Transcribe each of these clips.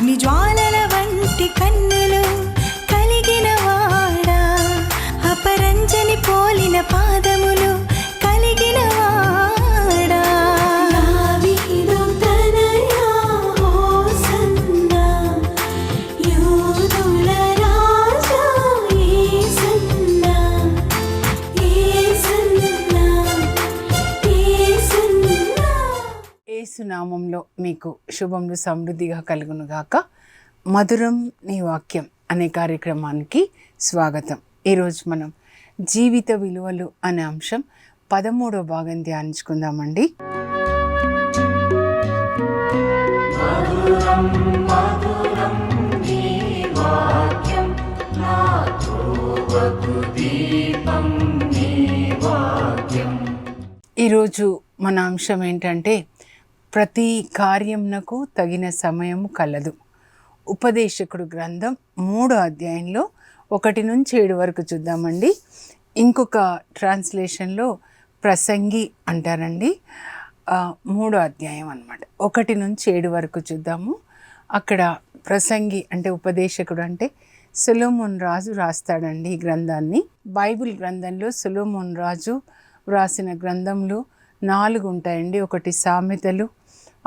అగ్ని జ్వాలల వంటి కన్ను ఏసునామంలో మీకు శుభములు సమృద్ధిగా కలుగునుగాక మధురం నీ వాక్యం అనే కార్యక్రమానికి స్వాగతం. ఈరోజు మనం జీవిత విలువలు అనే అంశం పదమూడో భాగం ధ్యానించుకుందామండి. ఈరోజు మన అంశం ఏంటంటే ప్రతి కార్యంనకు తగిన సమయం కలదు. ఉపదేశకుడు గ్రంథం మూడో అధ్యాయంలో ఒకటి నుంచి ఏడు వరకు చూద్దామండి. ఇంకొక ట్రాన్స్లేషన్లో ప్రసంగి అంటారండి. మూడో అధ్యాయం అన్నమాట. ఒకటి నుంచి ఏడు వరకు చూద్దాము. అక్కడ ప్రసంగి అంటే ఉపదేశకుడు అంటే సులోమోన్ రాజు రాస్తాడండి ఈ గ్రంథాన్ని. బైబిల్ గ్రంథంలో సులోమోన్ రాజు వ్రాసిన గ్రంథంలో నాలుగు ఉంటాయండి. ఒకటి సామెతలు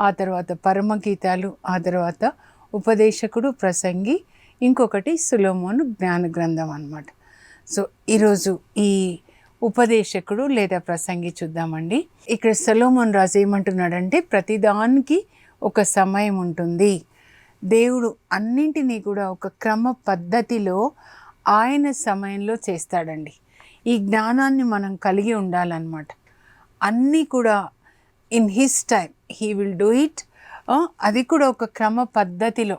ఆ తర్వాత పరమగీతాలు ఆ తర్వాత ఉపదేశకుడు ప్రసంగి ఇంకొకటి సులోమోను జ్ఞాన గ్రంథం అనమాట సో ఈరోజు ఈ ఉపదేశకుడు లేదా ప్రసంగి చూద్దామండి. ఇక్కడ సొలోమోన్ రాజు ఏమంటున్నాడంటే ప్రతిదానికి ఒక సమయం ఉంటుంది. దేవుడు అన్నింటినీ కూడా ఒక క్రమ పద్ధతిలో ఆయన సమయంలో చేస్తాడండి. ఈ జ్ఞానాన్ని మనం కలిగి ఉండాలన్నమాట. అన్నీ కూడా in his time he will do it. అది కూడా ఒక క్రమ పద్ధతిలో.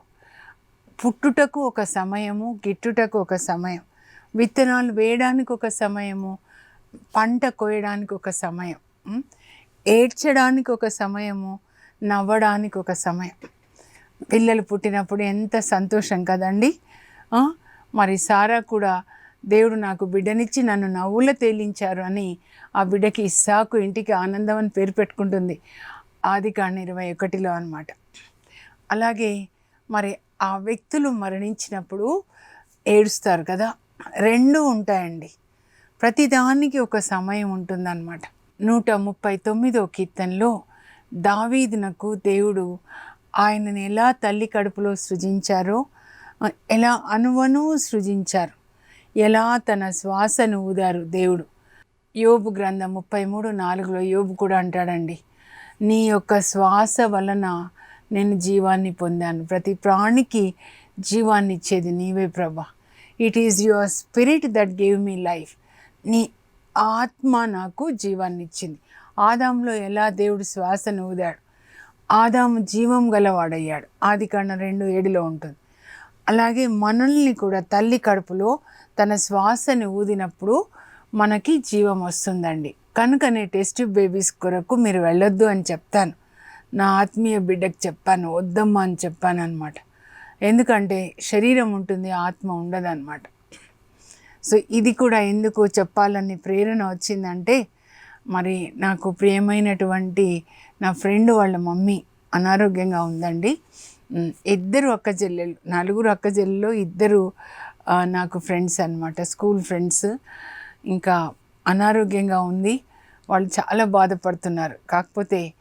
పుట్టుటకు ఒక సమయము గిట్టుటకు ఒక సమయం. విత్తనాలు వేయడానికి ఒక సమయము పంట కోయడానికి ఒక సమయం. ఏడ్చడానికి ఒక సమయము నవ్వడానికి ఒక సమయం. పిల్లలు పుట్టినప్పుడు ఎంత సంతోషం కదండి. మరి సారా కూడా దేవుడు నాకు బిడ్డనిచ్చి నన్ను నవ్వుల తేలించారు అని ఆ బిడ్డకి ఇస్సాకు ఇంటికి ఆనందం అని పేరు పెట్టుకుంటుంది. ఆది కాండ ఇరవై ఒకటిలో అనమాట అలాగే మరి ఆ వ్యక్తులు మరణించినప్పుడు ఏడుస్తారు కదా? రెండు ఉంటాయండి. ప్రతిదానికి ఒక సమయం ఉంటుందన్నమాట. నూట ముప్పై తొమ్మిదో కీర్తనలో దావీదునకు దేవుడు ఆయనను ఎలా తల్లి కడుపులో సృజించారో ఎలా అనువను సృజించారు ఎలా తన శ్వాసను ఊదారు దేవుడు. యోబు గ్రంథం ముప్పై మూడు నాలుగులో యోబు కూడా అంటాడండి నీ యొక్క శ్వాస వలన నేను జీవాన్ని పొందాను. ప్రతి ప్రాణికి జీవాన్ని ఇచ్చేది నీవే ప్రభా. It is your spirit that gave me life నీ ఆత్మ నాకు జీవాన్ని ఇచ్చింది. ఆదాంలో ఎలా దేవుడు శ్వాసను ఊదాడు? ఆదాము జీవం గలవాడయ్యాడు. ఆది కన్నా రెండు ఏడులో ఉంటుంది. అలాగే మనల్ని కూడా తల్లి కడుపులో తన శ్వాసని ఊదినప్పుడు మనకి జీవం వస్తుందండి. కనుకనే టెస్ట్ బేబీస్ కొరకు మీరు వెళ్ళొద్దు అని చెప్తాను. నా ఆత్మీయ బిడ్డకు చెప్పాను వద్దమ్మా అని చెప్పాను అనమాట ఎందుకంటే శరీరం ఉంటుంది ఆత్మ ఉండదన్నమాట. సో ఇది కూడా ఎందుకు చెప్పాలని ప్రేరణ వచ్చిందంటే మరి నాకు ప్రియమైనటువంటి నా ఫ్రెండ్ వాళ్ళ మమ్మీ అనారోగ్యంగా ఉందండి. ఇద్దరు అక్క చెల్లెలు నలుగురు అక్క చెల్లెలు ఇద్దరు నాకు ఫ్రెండ్స్ అనమాట స్కూల్ ఫ్రెండ్స్. ఇంకా అనారోగ్యంగా ఉంది. వాళ్ళు చాలా బాధపడుతున్నారు. కాకపోతే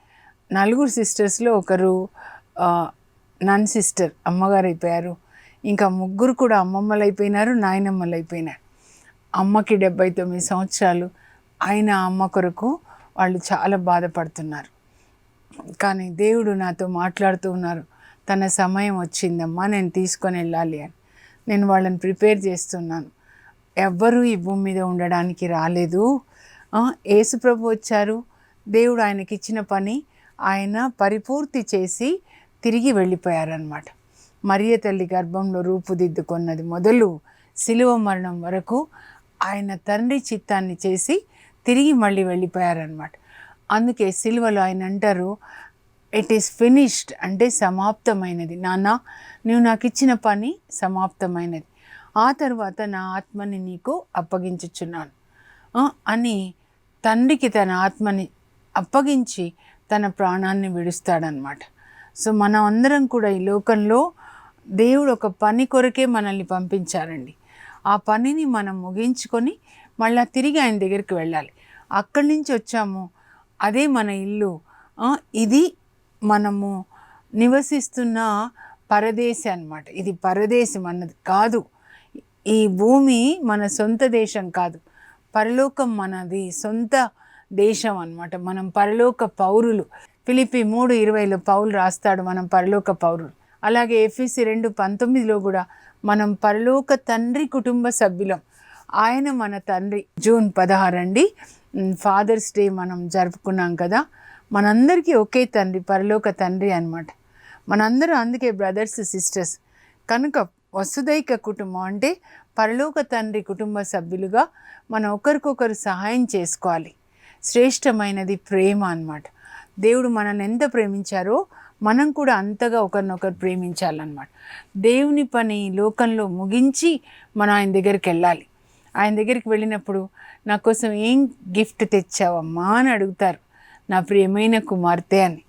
నలుగురు సిస్టర్స్లో ఒకరు నన్ సిస్టర్ అమ్మగారు అయిపోయారు ఇంకా ముగ్గురు కూడా అమ్మమ్మలు అయిపోయినారు నాయనమ్మలు అయిపోయినారు అమ్మకి డెబ్బై తొమ్మిది సంవత్సరాలు. ఆయన అమ్మ కొరకు వాళ్ళు చాలా బాధపడుతున్నారు. కానీ దేవుడు నాతో మాట్లాడుతూ ఉన్నారు. తన సమయం వచ్చిందమ్మా నేను తీసుకొని వెళ్ళాలి అని. నేను వాళ్ళని ప్రిపేర్ చేస్తున్నాను. ఎవ్వరూ ఈ భూమి మీద ఉండడానికి రాలేదు. ఏసుప్రభు యేసుప్రభు వచ్చారు. దేవుడు ఆయనకి ఇచ్చిన పని ఆయన పరిపూర్తి చేసి తిరిగి వెళ్ళిపోయారనమాట మరియ తల్లి గర్భంలో రూపుదిద్దుకున్నది మొదలు శిలువ మరణం వరకు ఆయన తండ్రి చిత్తాన్ని చేసి తిరిగి మళ్ళీ వెళ్ళిపోయారనమాట అందుకే సిలువలో ఆయన అంటారు ఇట్ ఈస్ ఫినిష్డ్ అంటే సమాప్తమైనది. నాన్న నువ్వు నాకు ఇచ్చిన పని సమాప్తమైనది. ఆ తర్వాత నా ఆత్మని నీకు అప్పగించుచున్నాను. అని తండ్రికి తన ఆత్మని అప్పగించి తన ప్రాణాన్ని విడుస్తాడనమాట. సో మనం అందరం కూడా ఈ లోకంలో దేవుడు ఒక పని కొరకే మనల్ని పంపించారండి. ఆ పనిని మనం ముగించుకొని మళ్ళీ తిరిగి ఆయన దగ్గరికి వెళ్ళాలి. అక్కడి నుంచి వచ్చాము. అదే మన ఇల్లు. ఇది మనము నివసిస్తున్న పరదేశం అన్నమాట. ఇది పరదేశం అన్నది కాదు. ఈ భూమి మన సొంత దేశం కాదు. పరలోకం మనది సొంత దేశం అనమాట మనం పరలోక పౌరులు. ఫిలిపి మూడు ఇరవైలో పౌలు రాస్తాడు మనం పరలోక పౌరులు. అలాగే ఎఫ్ఈసి రెండు పంతొమ్మిదిలో కూడా మనం పరలోక తండ్రి కుటుంబ సభ్యులం. ఆయన మన తండ్రి. జూన్ పదహారు అండి. ఫాదర్స్ డే మనం జరుపుకున్నాం కదా. మనందరికీ ఒకే తండ్రి పరలోక తండ్రి అనమాట మనందరూ అందుకే బ్రదర్స్ సిస్టర్స్. కనుక వసుదైక కుటుంబం అంటే పరలోక తండ్రి కుటుంబ సభ్యులుగా మనం ఒకరికొకరు సహాయం చేసుకోవాలి. శ్రేష్టమైనది ప్రేమ అన్నమాట. దేవుడు మనల్ని ఎంత ప్రేమించారో మనం కూడా అంతగా ఒకరినొకరు ప్రేమించాలన్నమాట. దేవుని పని లోకంలో ముగించి మనం ఆయన దగ్గరికి వెళ్ళాలి. ఆయన దగ్గరికి వెళ్ళినప్పుడు నా కోసం ఏం గిఫ్ట్ తెచ్చావమ్మా? అని అడుగుతారు. నా ప్రియమైన కుమార్తె అని.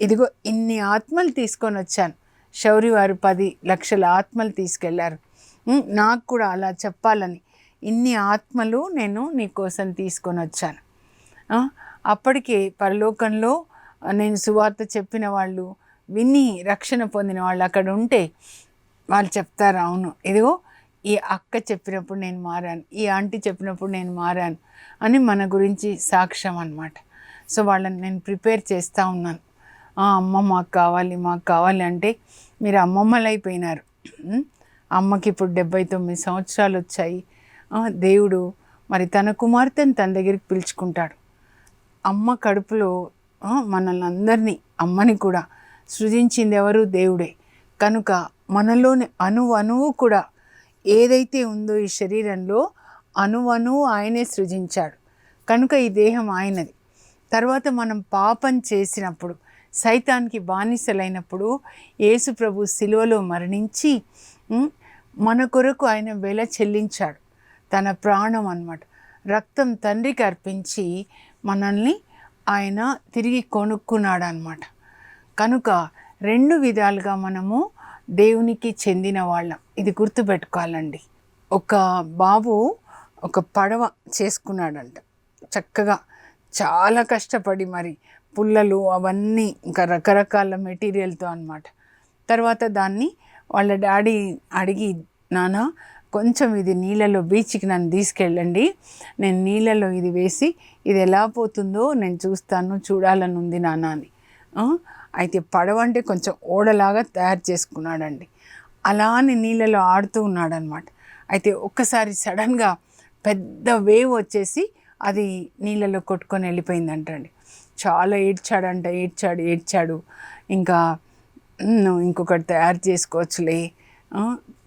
ఇదిగో ఇన్ని ఆత్మలు తీసుకొని వచ్చాను. శౌరి వారు పది లక్షల ఆత్మలు తీసుకెళ్ళారు. నాకు కూడా అలా చెప్పాలని ఇన్ని ఆత్మలు నేను నీకోసం తీసుకొని వచ్చాను. అప్పటికే పరలోకంలో నేను సువార్త చెప్పిన వాళ్ళు విని రక్షణ పొందిన వాళ్ళు అక్కడ ఉంటే వాళ్ళు చెప్తారు అవును ఇదిగో ఈ అక్క చెప్పినప్పుడు నేను మారాను ఈ ఆంటీ చెప్పినప్పుడు నేను మారాను అని మన గురించి సాక్ష్యం అన్నమాట. సో వాళ్ళని నేను ప్రిపేర్ చేస్తూ ఉన్నాను. అమ్మ మాకు కావాలి మాకు కావాలి అంటే మీరు అమ్మమ్మలు అయిపోయినారు అమ్మకి ఇప్పుడు డెబ్బై తొమ్మిది సంవత్సరాలు వచ్చాయి. దేవుడు మరి తన కుమార్తెను తన దగ్గరికి పిలుచుకుంటాడు. అమ్మ కడుపులో మనల్ని అందరినీ అమ్మని కూడా సృజించింది ఎవరు? దేవుడే. కనుక మనలోని అణువు అణువు కూడా ఏదైతే ఉందో ఈ శరీరంలో అణువణువు ఆయనే సృజించాడు. కనుక ఈ దేహం ఆయనది. తర్వాత మనం పాపం చేసినప్పుడు సైతానికి బానిసలైనప్పుడు యేసు ప్రభు శిలువలో మరణించి మన కొరకు ఆయన వెల చెల్లించాడు. తన ప్రాణం అన్నమాట. రక్తం తండ్రికి అర్పించి మనల్ని ఆయన తిరిగి కొనుక్కున్నాడు అనమాట కనుక రెండు విధాలుగా మనము దేవునికి చెందిన వాళ్ళం. ఇది గుర్తుపెట్టుకోవాలండి. ఒక బాబు ఒక పడవ చేసుకున్నాడంట. చక్కగా చాలా కష్టపడి మరి పుల్లలు అవన్నీ ఇంకా రకరకాల మెటీరియల్తో అనమాట తర్వాత దాన్ని వాళ్ళ డాడీ అడిగి నాన్న కొంచెం ఇది నీళ్ళలో బీచ్కి నన్ను తీసుకెళ్ళండి. నేను నీళ్ళలో ఇది వేసి ఇది ఎలా పోతుందో నేను చూస్తాను చూడాలని ఉంది నాన్న అని. అయితే పడవ అంటే కొంచెం ఓడలాగా తయారు చేసుకున్నాడండి. అలానే నీళ్ళలో ఆడుతూ ఉన్నాడనమాట అయితే ఒక్కసారి సడన్గా పెద్ద వేవ్ వచ్చేసి అది నీళ్ళలో కొట్టుకొని వెళ్ళిపోయిందంటండి. చాలా ఏడ్చాడంట ఏడ్చాడు ఏడ్చాడు. ఇంకా నువ్వు ఇంకొకటి తయారు చేసుకోవచ్చులే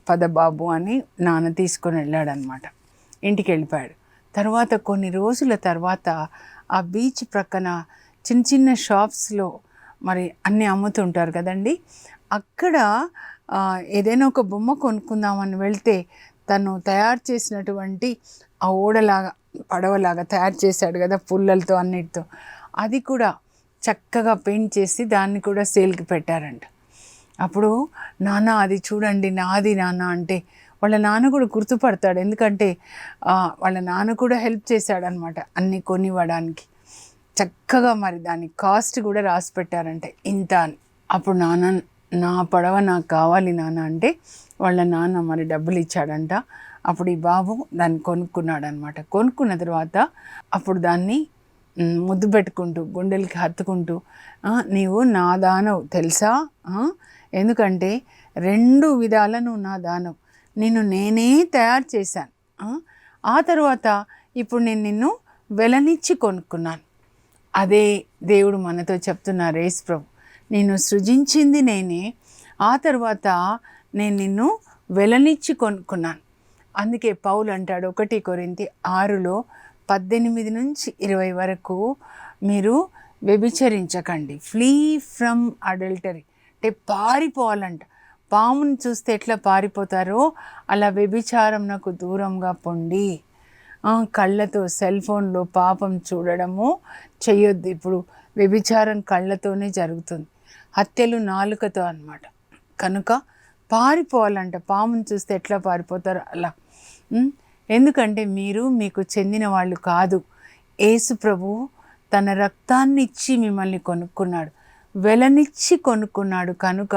పదబాబు అని నాన్న తీసుకొని వెళ్ళాడనమాట. ఇంటికి వెళ్ళిపోయాడు. తర్వాత కొన్ని రోజుల తర్వాత ఆ బీచ్ ప్రక్కన చిన్న చిన్న షాప్స్లో మరి అన్నీ అమ్ముతుంటారు కదండి అక్కడ ఏదైనా ఒక బొమ్మ కొనుక్కుందామని వెళ్తే తను తయారు చేసినటువంటి ఆ ఓడలాగా పడవలాగా తయారు చేశాడు కదా పుల్లలతో అన్నిటితో. అది కూడా చక్కగా పెయింట్ చేసి దాన్ని కూడా సేల్కి పెట్టారంట. అప్పుడు నాన్న అది చూడండి నాది నాన్న అంటే వాళ్ళ నాన్న కూడా గుర్తుపడతాడు. ఎందుకంటే వాళ్ళ నాన్న కూడా హెల్ప్ చేశాడనమాట అన్నీ కొనివ్వడానికి. చక్కగా మరి దాని కాస్ట్ కూడా రాసి పెట్టారంటే. ఇంత అని. అప్పుడు నాన్న నా పడవ నాకు కావాలి నాన్న అంటే వాళ్ళ నాన్న మరి డబ్బులు ఇచ్చాడంట. అప్పుడు ఈ బాబు దాన్ని కొనుక్కున్నాడు అనమాట కొనుక్కున్న తర్వాత అప్పుడు దాన్ని ముద్దు పెట్టుకుంటూ గుండెలకి హత్తుకుంటూ నీవు నా దానవు తెలుసా ఎందుకంటే రెండు విధాల నువ్వు నా దానవు నిన్ను నేనే తయారు చేశాను. ఆ? తర్వాత ఇప్పుడు నేను నిన్ను వెలనిచ్చి కొనుక్కున్నాను. అదే దేవుడు మనతో చెప్తున్నారు రేస్ ప్రభు నిన్ను సృజించింది నేనే ఆ తర్వాత నేను నిన్ను వెలనిచ్చి కొనుక్కున్నాను. అందుకే పౌలు అంటాడు ఒకటి కొరింది ఆరులో పద్దెనిమిది నుంచి ఇరవై వరకు మీరు వ్యభిచరించకండి. ఫ్లీ ఫ్రమ్ అడల్టరీ అంటే పారిపోవాలంట. పాముని చూస్తే ఎట్లా పారిపోతారో అలా వ్యభిచారం నాకు దూరంగా పొండి. కళ్ళతో సెల్ ఫోన్లో పాపం చూడడము చేయొద్దు ఇప్పుడు వ్యభిచారం కళ్ళతోనే జరుగుతుంది. హత్యలు నాలుకతో అన్నమాట. కనుక పారిపోవాలంట. పాముని చూస్తే ఎట్లా పారిపోతారో అలా. ఎందుకంటే మీరు మీకు చెందిన వాళ్ళు కాదు. యేసు ప్రభు తన రక్తాన్ని ఇచ్చి మిమ్మల్ని కొనుక్కున్నాడు. వెలనిచ్చి కొనుక్కున్నాడు. కనుక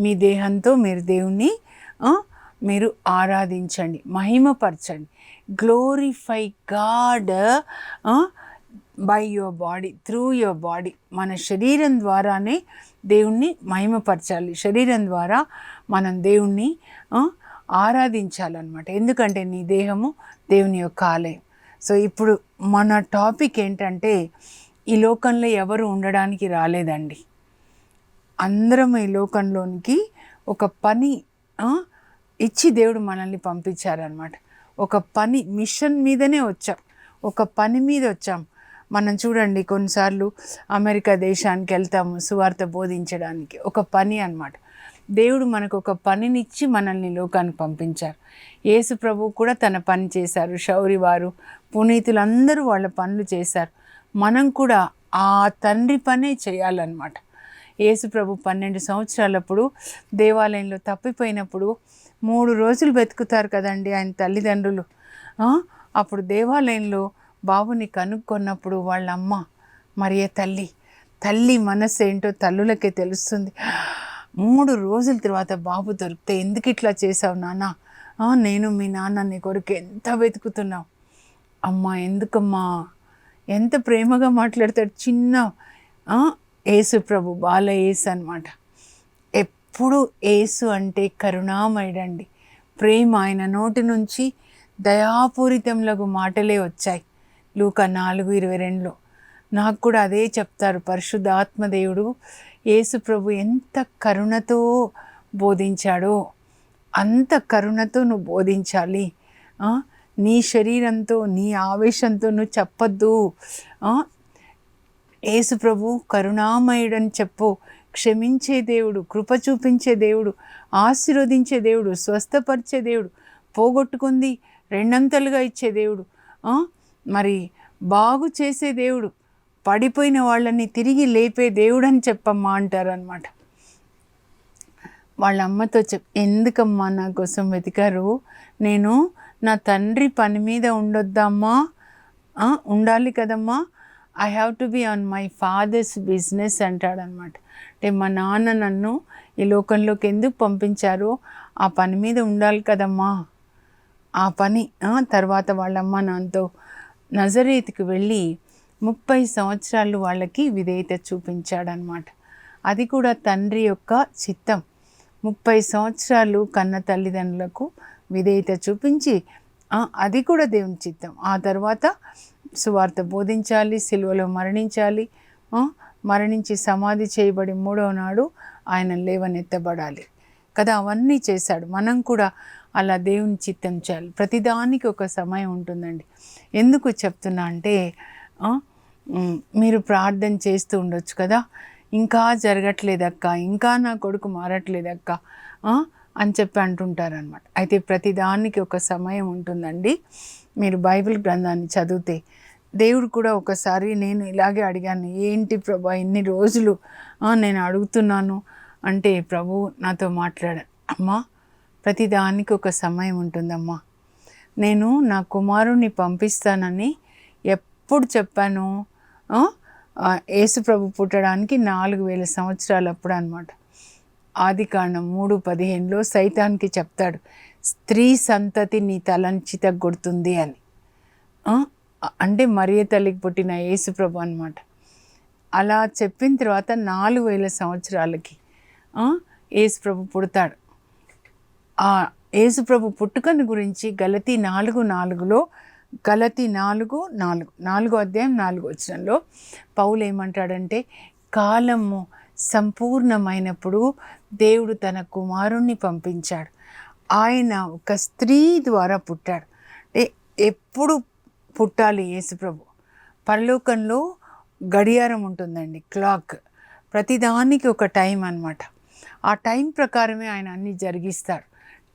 మీ దేహంతో మీరు దేవుణ్ణి మీరు ఆరాధించండి మహిమపరచండి. Glorify God by your body through your body మన శరీరం ద్వారానే దేవుణ్ణి మహిమపరచాలి. శరీరం ద్వారా మనం దేవుణ్ణి ఆరాధించాలన్నమాట. ఎందుకంటే నీ దేహము దేవుని యొక్క ఆలయం. సో ఇప్పుడు మన టాపిక్ ఏంటంటే ఈ లోకంలో ఎవరు ఉండడానికి రాలేదండి. అందరం ఈ లోకంలోనికి ఒక పని ఇచ్చి దేవుడు మనల్ని పంపించారనమాట ఒక పని మిషన్ మీదనే వచ్చాం. ఒక పని మీద వచ్చాం. మనం చూడండి కొన్నిసార్లు అమెరికా దేశానికి వెళ్తాము సువార్త బోధించడానికి. ఒక పని అనమాట దేవుడు మనకు ఒక పనినిచ్చి మనల్ని లోకానికి పంపించారు. యేసు ప్రభు కూడా తన పని చేశారు. శౌరి వారు పునీతులందరూ వాళ్ళ పనులు చేశారు. మనం కూడా ఆ తండ్రి పనే చేయాలన్నమాట. యేసుప్రభు పన్నెండు సంవత్సరాలప్పుడు దేవాలయంలో తప్పిపోయినప్పుడు మూడు రోజులు వెతుకుతారు కదండి ఆయన తల్లిదండ్రులు. అప్పుడు దేవాలయంలో బాబుని కనుక్కొన్నప్పుడు వాళ్ళ అమ్మ మరియ తల్లి తల్లి మనస్సు ఏంటో తల్లులకే తెలుస్తుంది. మూడు రోజుల తర్వాత బాబు దొరికితే ఎందుకు ఇట్లా చేసావు నాన్న? నేను మీ నాన్న నీ కొరకు ఎంత వెతుకుతున్నావు? అమ్మా ఎందుకమ్మా? ఎంత ప్రేమగా మాట్లాడతాడు చిన్న ఏసు ప్రభు బాల ఏసు అనమాట ఎప్పుడు ఏసు అంటే కరుణామయుడండి. ప్రేమ ఆయన నోటి నుంచి దయాపూరితంలకు మాటలే వచ్చాయి. లూక నాలుగు ఇరవై రెండులో. నాకు కూడా అదే చెప్తారు పరిశుద్ధాత్మదేవుడు యేసు ప్రభు ఎంత కరుణతో బోధించాడో అంత కరుణతో నువ్వు బోధించాలి. నీ శరీరంతో నీ ఆవేశంతో నువ్వు చెప్పద్దు. యేసు ప్రభు కరుణామయుడని చెప్పు. క్షమించే దేవుడు కృప చూపించే దేవుడు ఆశీర్వదించే దేవుడు స్వస్థపరిచే దేవుడు పోగొట్టుకుంది రెండంతలుగా ఇచ్చే దేవుడు. మరి బాగు చేసే దేవుడు పడిపోయిన వాళ్ళని తిరిగి లేపే దేవుడు అని చెప్పమ్మా అంటారనమాట వాళ్ళ అమ్మతో చెప్ ఎందుకమ్మా నా కోసం వెతికారు? నేను నా తండ్రి పని మీద ఉండొద్దమ్మా. ఉండాలి కదమ్మా. I have to be on my father's business అంటాడనమాట అంటే మా నాన్న నన్ను ఈ లోకంలోకి ఎందుకు పంపించారు? ఆ పని మీద ఉండాలి కదమ్మా. ఆ పని తర్వాత వాళ్ళమ్మ నాతో నజరేత్కి వెళ్ళి ముప్పై సంవత్సరాలు వాళ్ళకి విధేయత చూపించాడనమాట అది కూడా తండ్రి యొక్క చిత్తం. ముప్పై సంవత్సరాలు కన్న తల్లిదండ్రులకు విధేయత చూపించి అది కూడా దేవుని చిత్తం. ఆ తర్వాత సువార్త బోధించాలి సిలువలో మరణించాలి మరణించి సమాధి చేయబడి మూడవ నాడు ఆయన లేవనెత్తబడాలి. కదా అవన్నీ చేశాడు. మనం కూడా అలా దేవుని చిత్తం చేయాలి. ప్రతిదానికి ఒక సమయం ఉంటుందండి. ఎందుకు చెప్తున్నా అంటే మీరు ప్రార్థన చేస్తూ ఉండొచ్చు కదా? ఇంకా జరగట్లేదక్క ఇంకా నా కొడుకు మారట్లేదక్క అని చెప్పి అంటుంటారనమాట అయితే ప్రతిదానికి ఒక సమయం ఉంటుందండి. మీరు బైబిల్ గ్రంథాన్ని చదివితే దేవుడు కూడా ఒకసారి నేను ఇలాగే అడిగాను ఏంటి ప్రభా ఇన్ని రోజులు నేను అడుగుతున్నాను? అంటే ప్రభు నాతో మాట్లాడాను అమ్మా ప్రతిదానికి ఒక సమయం ఉంటుందమ్మా. నేను నా కుమారుణ్ణి పంపిస్తానని ఎప్పుడు చెప్పాను ఏసుప్రభు పుట్టడానికి నాలుగు వేల సంవత్సరాలు అప్పుడు అనమాట ఆది కాండం మూడు పదిహేనులో సైతానికి చెప్తాడు స్త్రీ సంతతి నీ తలంచిత తగ్గొడుతుంది అని. అంటే మరియ తల్లికి పుట్టిన యేసుప్రభు అనమాట అలా చెప్పిన తర్వాత నాలుగు వేల సంవత్సరాలకి యేసుప్రభు పుడతాడు. ఆ యేసుప్రభు పుట్టుకను గురించి గలతి నాలుగు నాలుగులో గలతి నాలుగు నాలుగు నాలుగో అధ్యాయం నాలుగు వచనంలో పౌలు ఏమంటాడంటే కాలము సంపూర్ణమైనప్పుడు దేవుడు తన కుమారుణ్ణి పంపించాడు. ఆయన ఒక స్త్రీ ద్వారా పుట్టాడు. అంటే ఎప్పుడు పుట్టాలి యేసుప్రభు పరలోకంలో గడియారం ఉంటుందండి క్లాక్. ప్రతిదానికి ఒక టైం అన్నమాట. ఆ టైం ప్రకారమే ఆయన అన్ని జరిగిస్తాడు.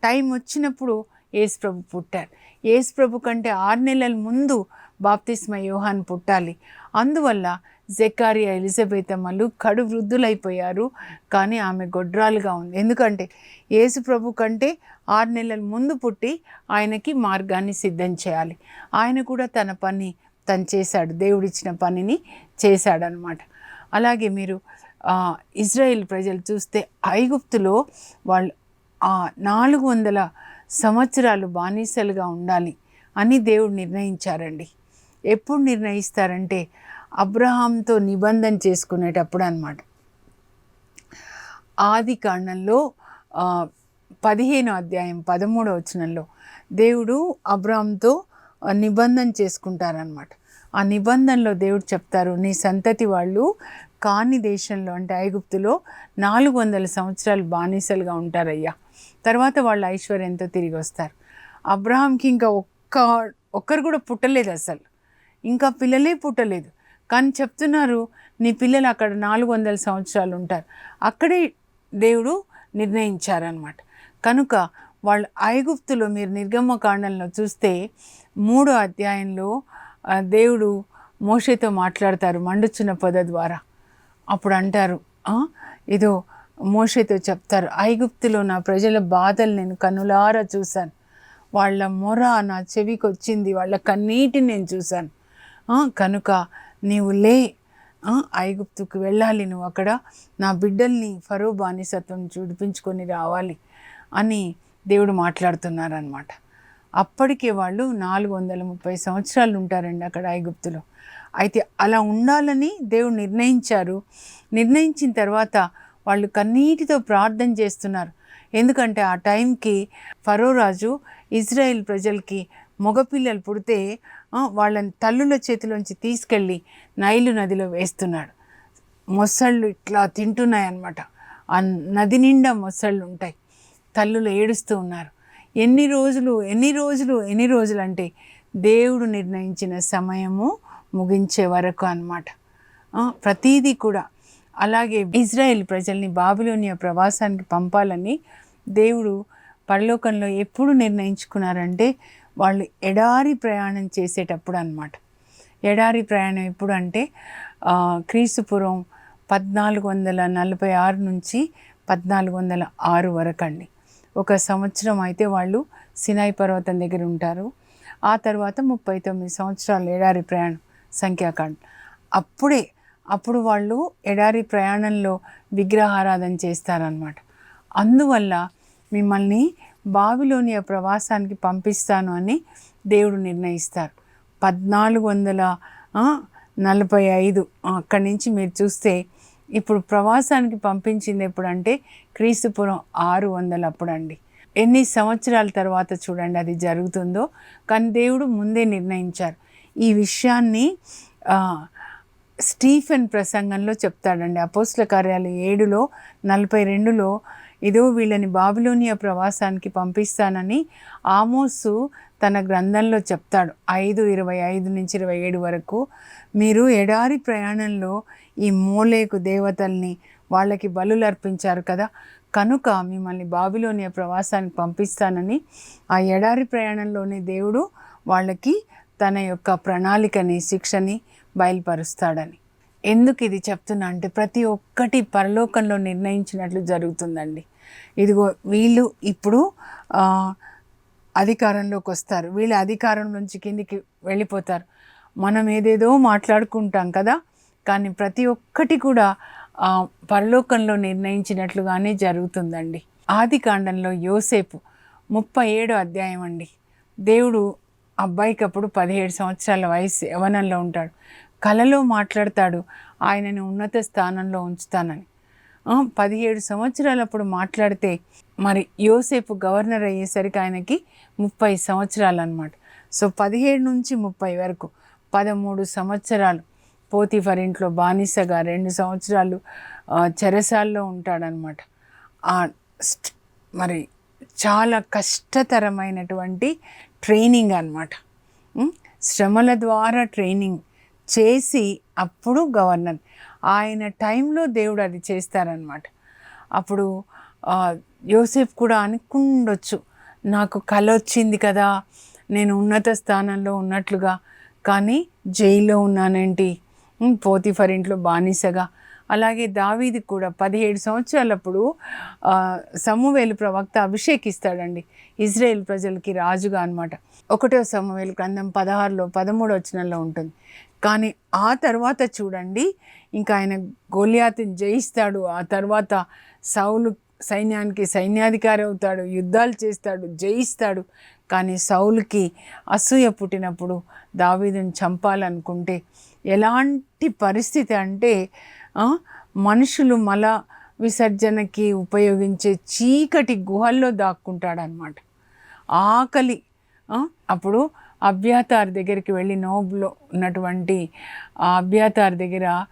టైం వచ్చినప్పుడు యేసుప్రభు పుట్టారు యేసుప్రభు కంటే ఆరు నెలల ముందు బాప్తిస్మ యోహాన్ పుట్టాలి. అందువల్ల జెకారియా ఎలిజబెత్ అమ్మలు కడు వృద్ధులైపోయారు. కానీ ఆమె గొడ్రాలుగా ఉంది. ఎందుకంటే యేసు ప్రభు కంటే ఆరు నెలల ముందు పుట్టి ఆయనకి మార్గాన్ని సిద్ధం చేయాలి. ఆయన కూడా తన పని తను చేశాడు. దేవుడిచ్చిన పనిని చేశాడనమాట అలాగే మీరు ఇజ్రాయెల్ ప్రజలు చూస్తే ఐగుప్తులో వాళ్ళు నాలుగు వందల సంవత్సరాలు బానిసలుగా ఉండాలి అని దేవుడు నిర్ణయించారండి. ఎప్పుడు నిర్ణయిస్తారంటే అబ్రహాంతో నిబంధన చేసుకునేటప్పుడు అనమాట ఆది కాండంలో పదిహేను అధ్యాయం పదమూడో వచనంలో దేవుడు అబ్రామ్తో నిబంధన చేసుకుంటారనమాట ఆ నిబంధనలో దేవుడు చెప్తారు నీ సంతతి వాళ్ళు కాని దేశంలో అంటే ఐగుప్తులో నాలుగు వందల సంవత్సరాలు బానిసలుగా ఉంటారయ్యా. తర్వాత వాళ్ళ ఐశ్వర్యంతో తిరిగి వస్తారు. అబ్రహాంకి ఇంకా ఒక్క ఒక్కరు కూడా పుట్టలేదు అసలు. ఇంకా పిల్లలే పుట్టలేదు. కానీ చెప్తున్నారు నీ పిల్లలు అక్కడ నాలుగు వందల సంవత్సరాలు ఉంటారు. అక్కడే దేవుడు నిర్ణయించారనమాట కనుక వాళ్ళు ఐగుప్తులో మీరు నిర్గమకాండంలో చూస్తే మూడో అధ్యాయంలో దేవుడు మోషేతో మాట్లాడతారు మండుచున్న పొద ద్వారా. అప్పుడు అంటారు ఏదో మోషేతో చెప్తారు ఐగుప్తులో నా ప్రజల బాధలు నేను కనులారా చూశాను. వాళ్ళ మొర నా చెవికి వచ్చింది వాళ్ళ కన్నీటిని నేను చూశాను. కనుక నీవు లే ఐగుప్తుకు వెళ్ళాలి నువ్వు అక్కడ నా బిడ్డల్ని ఫరో బానిసత్వం చూడిపించుకొని రావాలి అని దేవుడు మాట్లాడుతున్నారనమాట అప్పటికే వాళ్ళు నాలుగు వందల ముప్పై సంవత్సరాలు ఉంటారండి అక్కడ ఐగుప్తులో. అయితే అలా ఉండాలని దేవుడు నిర్ణయించారు. నిర్ణయించిన తర్వాత వాళ్ళు కన్నీటితో ప్రార్థన చేస్తున్నారు. ఎందుకంటే ఆ టైంకి ఫరో రాజు ఇజ్రాయెల్ ప్రజలకి మగపిల్లలు పుడితే వాళ్ళని తల్లుల చేతిలోంచి తీసుకెళ్ళి నైలు నదిలో వేస్తున్నాడు. మొసళ్ళు ఇట్లా తింటున్నాయన్నమాట. ఆ నది నిండా మొసళ్ళు ఉంటాయి. తల్లులు ఏడుస్తూ ఉన్నారు. ఎన్ని రోజులు ఎన్ని రోజులు ఎన్ని రోజులు అంటే దేవుడు నిర్ణయించిన సమయము ముగించే వరకు అన్నమాట. ఆ, ప్రతీదీ కూడా అలాగే ఇజ్రాయెల్ ప్రజల్ని బాబులోనియా ప్రవాసానికి పంపాలని దేవుడు పరలోకంలో ఎప్పుడు నిర్ణయించుకున్నారంటే వాళ్ళు ఎడారి ప్రయాణం చేసేటప్పుడు అన్నమాట. ఎడారి ప్రయాణం ఎప్పుడు అంటే క్రీస్తుపురం పద్నాలుగు వందల నలభై ఆరు నుంచి పద్నాలుగు వందల ఆరు వరకు అండి. ఒక సంవత్సరం అయితే వాళ్ళు సినాయి పర్వతం దగ్గర ఉంటారు. ఆ తర్వాత ముప్పై తొమ్మిది సంవత్సరాలు ఎడారి ప్రయాణం సంఖ్యాకాండ. అప్పుడే అప్పుడు వాళ్ళు ఎడారి ప్రయాణంలో విగ్రహారాధన చేస్తారనమాట అందువల్ల మిమ్మల్ని బావిలోని ఆ ప్రవాసానికి పంపిస్తాను అని దేవుడు నిర్ణయిస్తారు. పద్నాలుగు వందల నలభై ఐదు అక్కడి నుంచి మీరు చూస్తే ఇప్పుడు ప్రవాసానికి పంపించింది ఎప్పుడంటే క్రీస్తుపురం ఆరు వందలు అప్పుడండి. ఎన్ని సంవత్సరాల తర్వాత చూడండి అది జరుగుతుందో. కానీ దేవుడు ముందే నిర్ణయించారు. ఈ విషయాన్ని స్టీఫెన్ ప్రసంగంలో చెప్తాడండి. అపోస్ల కార్యాలు ఏడులో నలభై రెండులో ఇదో వీళ్ళని బాబిలోనియా ప్రవాసానికి పంపిస్తానని ఆమోసు తన గ్రంథంలో చెప్తాడు. ఐదు ఇరవై ఐదు నుంచి ఇరవై ఏడు వరకు మీరు ఎడారి ప్రయాణంలో ఈ మూలేకు దేవతల్ని వాళ్ళకి బలులు అర్పించారు కదా కనుక మిమ్మల్ని బాబిలోనియా ప్రవాసానికి పంపిస్తానని ఆ ఎడారి ప్రయాణంలోనే దేవుడు వాళ్ళకి తన యొక్క ప్రణాళికని శిక్షని బయలుపరుస్తాడని. ఎందుకు ఇది చెప్తున్నా అంటే ప్రతి ఒక్కటి పరలోకంలో నిర్ణయించినట్లు జరుగుతుందండి. ఇదిగో వీళ్ళు ఇప్పుడు అధికారంలోకి వస్తారు. వీళ్ళ అధికారం నుంచి కిందికి వెళ్ళిపోతారు. మనం ఏదేదో మాట్లాడుకుంటాం కదా కానీ ప్రతి ఒక్కటి కూడా పరలోకంలో నిర్ణయించినట్లుగానే జరుగుతుందండి. ఆది కాండంలో యోసేపు ముప్పై ఏడో అధ్యాయం అండి. దేవుడు అబ్బాయికి అప్పుడు పదిహేడు సంవత్సరాల వయసు యవనంలో ఉంటాడు. కలలో మాట్లాడతాడు. ఆయనని ఉన్నత స్థానంలో ఉంచుతానని. పదిహేడు సంవత్సరాలప్పుడు మాట్లాడితే మరి యోసేపు గవర్నర్ అయ్యేసరికి ఆయనకి ముప్పై సంవత్సరాలు అనమాట సో పదిహేడు నుంచి ముప్పై వరకు పదమూడు సంవత్సరాలు పోతిఫర్ ఇంట్లో బానిసగా రెండు సంవత్సరాలు చెరసాల్లో ఉంటాడనమాట మరి చాలా కష్టతరమైనటువంటి ట్రైనింగ్ అనమాట శ్రమల ద్వారా ట్రైనింగ్ చేసి అప్పుడు గవర్నర్. ఆయన టైంలో దేవుడు అది చేస్తారనమాట అప్పుడు యోసేఫ్ కూడా అనుకుండొచ్చు నాకు కల వచ్చింది కదా నేను ఉన్నత స్థానంలో ఉన్నట్లుగా కానీ జైల్లో ఉన్నానేంటి? పోతిఫర్ ఇంట్లో బానిసగా అలాగే దావీది కూడా పదిహేడు సంవత్సరాలప్పుడు సమ్మువేలు సమూవేలు ప్రవక్త అభిషేకిస్తాడండి. ఇజ్రాయేల్ ప్రజలకి రాజుగా అన్నమాట. ఒకటో సమూవేలు గ్రంథం పదహారులో పదమూడు వచనంలో ఉంటుంది. కానీ ఆ తర్వాత చూడండి ఇంకా ఆయన గోలియాతిని జయిస్తాడు. ఆ తర్వాత సౌలు సైన్యానికి సైన్యాధికారి అవుతాడు యుద్ధాలు చేస్తాడు జయిస్తాడు. కానీ సౌలుకి అసూయ పుట్టినప్పుడు దావీదుని చంపాలనుకుంటే ఎలాంటి పరిస్థితి అంటే మనుషులు మల విసర్జనకి ఉపయోగించే చీకటి గుహల్లో దాక్కుంటాడనమాట ఆకలి అప్పుడు అభ్యాతార్ దగ్గరికి వెళ్ళి నోబులో ఉన్నటువంటి ఆ అభ్యాతార్ దగ్గర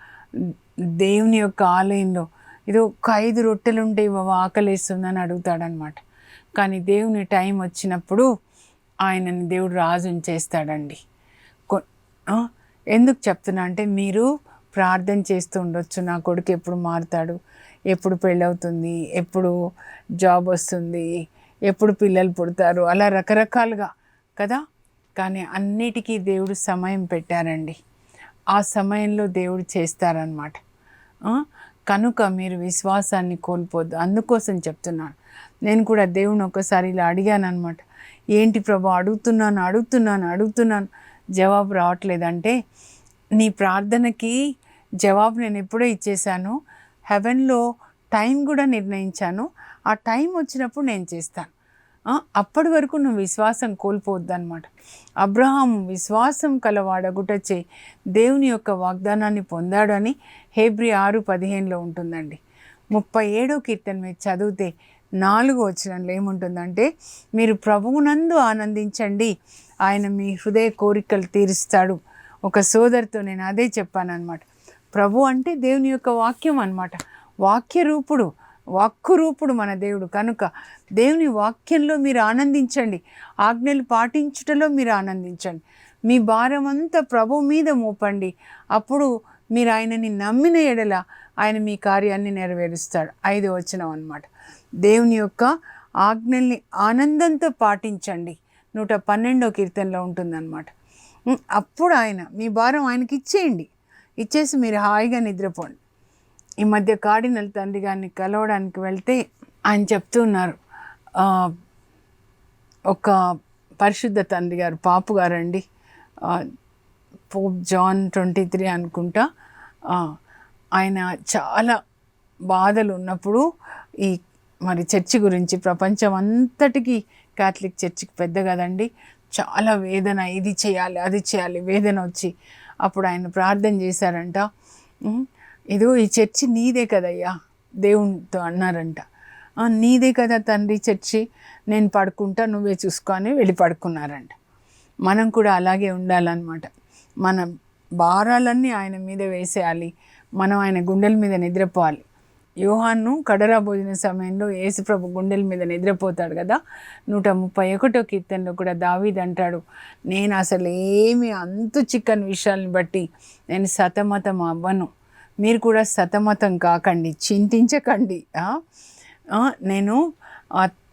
దేవుని యొక్క ఆలయంలో ఇది ఒక ఐదు రొట్టెలు ఉంటే బాబా ఆకలిస్తుందని అడుగుతాడనమాట కానీ దేవుని టైం వచ్చినప్పుడు ఆయనని దేవుడు రాజుని చేస్తాడండి. కొ- ఎందుకు చెప్తున్నా అంటే మీరు ప్రార్థన చేస్తూ ఉండొచ్చు. నా కొడుకు ఎప్పుడు మారుతాడు? ఎప్పుడు పెళ్ళవుతుంది? ఎప్పుడు జాబ్ వస్తుంది? ఎప్పుడు పిల్లలు పుడతారు? అలా రకరకాలుగా కదా? కానీ అన్నిటికీ దేవుడు సమయం పెట్టారండి. ఆ సమయంలో దేవుడు చేస్తారనమాట కనుక మీరు విశ్వాసాన్ని కోల్పోద్దు. అందుకోసం చెప్తున్నాను. నేను కూడా దేవుని ఒకసారి ఇలా అడిగాను అనమాట ఏంటి ప్రభా? అడుగుతున్నాను అడుగుతున్నాను అడుగుతున్నాను. జవాబు రావట్లేదంటే నీ ప్రార్థనకి జవాబు నేను ఎప్పుడో ఇచ్చేసాను హెవెన్లో టైం కూడా నిర్ణయించాను. ఆ టైం వచ్చినప్పుడు నేను చేస్తాను. అప్పటి వరకు నువ్వు విశ్వాసం కోల్పోవద్దు అనమాట అబ్రహాం విశ్వాసం కలవాడగుటచే దేవుని యొక్క వాగ్దానాన్ని పొందాడని హేబ్రి ఆరు పదిహేనులో ఉంటుందండి. ముప్పై ఏడో కీర్తన మీరు చదివితే నాలుగు వచనంలో ఏముంటుందంటే మీరు ప్రభువునందు ఆనందించండి. ఆయన మీ హృదయ కోరికలు తీరుస్తాడు. ఒక సోదరితో నేను అదే చెప్పానన్నమాట. ప్రభు అంటే దేవుని యొక్క వాక్యం అనమాట వాక్య రూపుడు వాక్కు రూపుడు మన దేవుడు. కనుక దేవుని వాక్యంలో మీరు ఆనందించండి. ఆజ్ఞలు పాటించుటలో మీరు ఆనందించండి. మీ భారం అంతా ప్రభు మీద మోపండి. అప్పుడు మీరు ఆయనని నమ్మిన ఎడల ఆయన మీ కార్యాన్ని నెరవేరుస్తాడు. ఐదు వచనం అనమాట దేవుని యొక్క ఆజ్ఞల్ని ఆనందంతో పాటించండి. నూట పన్నెండో కీర్తనలో ఉంటుందన్నమాట. అప్పుడు ఆయన మీ భారం ఆయనకి ఇచ్చేయండి. ఇచ్చేసి మీరు హాయిగా నిద్రపోండి. ఈ మధ్య కాడినల్ తండ్రి గారిని కలవడానికి వెళ్తే ఆయన చెప్తున్నారు ఒక పరిశుద్ధ తండ్రి గారు పాపు గారండి. పోప్ జాన్ ట్వంటీ త్రీ అనుకుంటా. ఆయన చాలా బాధలు ఉన్నప్పుడు ఈ మరి చర్చి గురించి ప్రపంచం అంతటికీ క్యాథలిక్ చర్చికి పెద్ద కదండి. చాలా వేదన ఇది చేయాలి అది చేయాలి వేదన వచ్చి అప్పుడు ఆయన ప్రార్థన చేశారంట. "ఉమ్, ఇదో ఈ చర్చి నీదే కదయ్యా దేవునితో అన్నారంట. నీదే కదా తండ్రి చర్చి నేను పడుకుంటా నువ్వే చూసుకొని వెళ్ళి పడుకున్నారంట. మనం కూడా అలాగే ఉండాలన్నమాట. మన భారాలన్నీ ఆయన మీద వేసేయాలి మనం ఆయన గుండెల మీద నిద్రపోవాలి. యోహాన్ను కడరా భోజన సమయంలో యేసుప్రభు గుండెల మీద నిద్రపోతాడు కదా. నూట ముప్పై ఒకటో కీర్తనలో కూడా దావీద్ అంటాడు నేను అసలు ఏమి అంతు చిక్కని విషయాలను బట్టి నేను సతమతం అవ్వను. మీరు కూడా సతమతం కాకండి చింతించకండి. నేను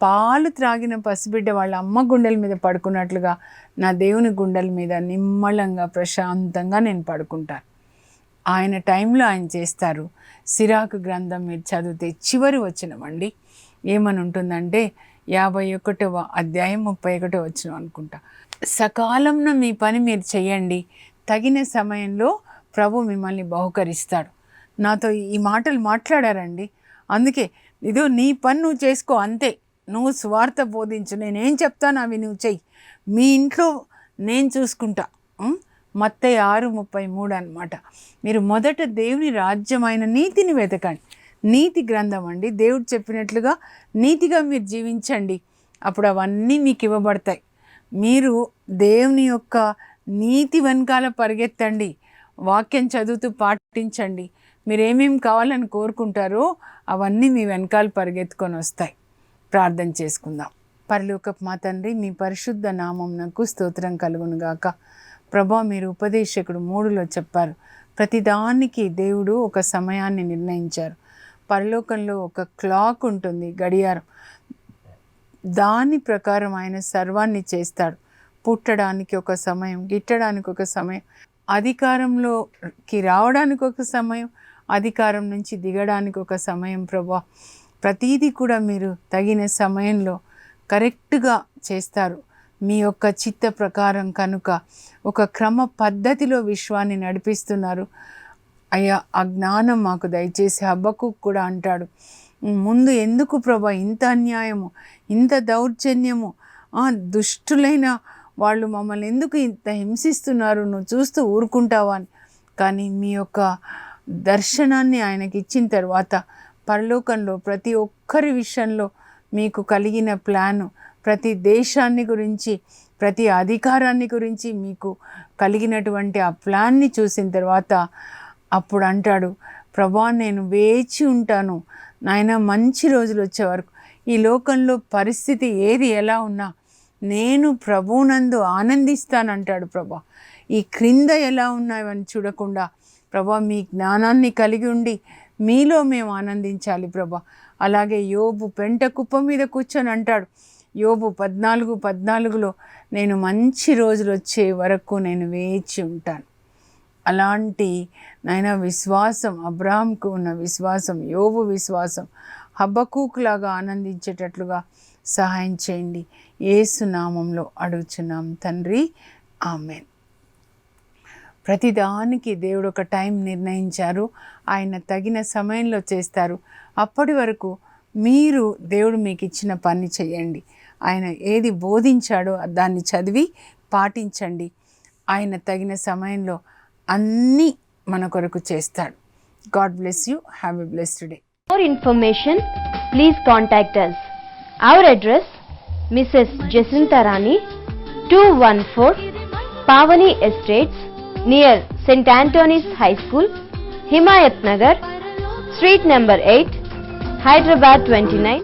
పాలు త్రాగిన పసిబిడ్డ వాళ్ళ అమ్మ గుండెల మీద పడుకున్నట్లుగా నా దేవుని గుండెల మీద నిమ్మలంగా ప్రశాంతంగా నేను పడుకుంటాను. ఆయన టైంలో ఆయన చేస్తారు. సిరాకు గ్రంథం మీరు చదివితే చివరి వచ్చినమండి ఏమని ఉంటుందంటే యాభై ఒకటవ అధ్యాయం ముప్పై ఒకటో వచ్చిన అనుకుంటా. సకాలంలో మీ పని మీరు చేయండి. తగిన సమయంలో ప్రభు మిమ్మల్ని బహుకరిస్తాడు. నాతో ఈ మాటలు మాట్లాడారండి. అందుకే ఇదో నీ పని నువ్వు చేసుకో అంతే. నువ్వు స్వార్థ బోధించు. నేనేం చెప్తాను అవి నువ్వు చెయ్యి. మీ ఇంట్లో నేను చూసుకుంటా. ఉం? ఆరు ముప్పై మూడు అనమాట మీరు మొదట దేవుని రాజ్యమైన నీతిని వెతకండి. నీతి గ్రంథం అండి. దేవుడు చెప్పినట్లుగా నీతిగా మీరు జీవించండి. అప్పుడు అవన్నీ మీకు ఇవ్వబడతాయి. మీరు దేవుని యొక్క నీతి వెనకాల పరిగెత్తండి. వాక్యం చదువుతూ పాటించండి. మీరు ఏమేమి కావాలని కోరుకుంటారో అవన్నీ మీ వెనకాల పరిగెత్తుకొని వస్తాయి. ప్రార్థన చేసుకుందాం. పరలోకపు మా తండ్రి మీ పరిశుద్ధ నామంనకు స్తోత్రం కలుగును గాక ప్రభా మీరు ఉపదేశకుడు మూడులో చెప్పారు. ప్రతిదానికి దేవుడు ఒక సమయాన్ని నిర్ణయించారు. పరలోకంలో ఒక క్లాక్ ఉంటుంది గడియారం. దాని ప్రకారం ఆయన సర్వాన్ని చేస్తాడు. పుట్టడానికి ఒక సమయం గిట్టడానికి ఒక సమయం అధికారంలోకి రావడానికి ఒక సమయం అధికారం నుంచి దిగడానికి ఒక సమయం ప్రభా. ప్రతీది కూడా మీరు తగిన సమయంలో కరెక్ట్గా చేస్తారు. మీ యొక్క చిత్త ప్రకారం కనుక ఒక క్రమ పద్ధతిలో విశ్వాన్ని నడిపిస్తున్నారు. అయ్యా ఆ జ్ఞానం మాకు దయచేసి హబ్బకు కూడా అంటాడు. ముందు ఎందుకు ప్రభా ఇంత అన్యాయము ఇంత దౌర్జన్యము? దుష్టులైన వాళ్ళు మమ్మల్ని ఎందుకు ఇంత హింసిస్తున్నారు? నువ్వు చూస్తూ ఊరుకుంటావా అని. కానీ మీ యొక్క దర్శనాన్ని ఆయనకి ఇచ్చిన తర్వాత పరలోకంలో ప్రతి ఒక్కరి విషయంలో మీకు కలిగిన ప్లాను ప్రతి దేశాన్ని గురించి ప్రతి అధికారాన్ని గురించి మీకు కలిగినటువంటి ఆ ప్లాన్ని చూసిన తర్వాత అప్పుడు అంటాడు ప్రభా నేను వేచి ఉంటాను. నాయన మంచి రోజులు వచ్చే వరకు ఈ లోకంలో పరిస్థితి ఏది ఎలా ఉన్నా నేను ప్రభువునందు ఆనందిస్తానంటాడు ప్రభా. ఈ క్రింద ఎలా ఉన్నాయని చూడకుండా ప్రభా మీ జ్ఞానాన్ని కలిగి ఉండి మీలో మేము ఆనందించాలి ప్రభా. అలాగే యోబు పెంట కుప్ప మీద కూర్చొని అంటాడు యోబు పద్నాలుగు పద్నాలుగులో నేను మంచి రోజులు వచ్చే వరకు నేను వేచి ఉంటాను. అలాంటి నాయన విశ్వాసం అబ్రాహంకు ఉన్న విశ్వాసం యోబు విశ్వాసం హబ్బకూకులాగా ఆనందించేటట్లుగా సహాయం చేయండి. ఏసునామంలో అడుగుచున్నాం తండ్రి. ఆమెన్. ప్రతిదానికి దేవుడు ఒక టైం నిర్ణయించారు. ఆయన తగిన సమయంలో చేస్తారు. అప్పటి వరకు మీరు దేవుడు మీకు ఇచ్చిన పని చేయండి. ఆయన ఏది బోధించాడో దాన్ని చదివి పాటించండి. ఆయన తగిన సమయంలో అన్నీ మన కొరకు చేస్తాడు. God bless you. Have a bless today for information please contact us our address Mrs Jasintharani two one four Pavani estates near Saint Antony's high school Himayat Nagar street number eight Hyderabad twenty nine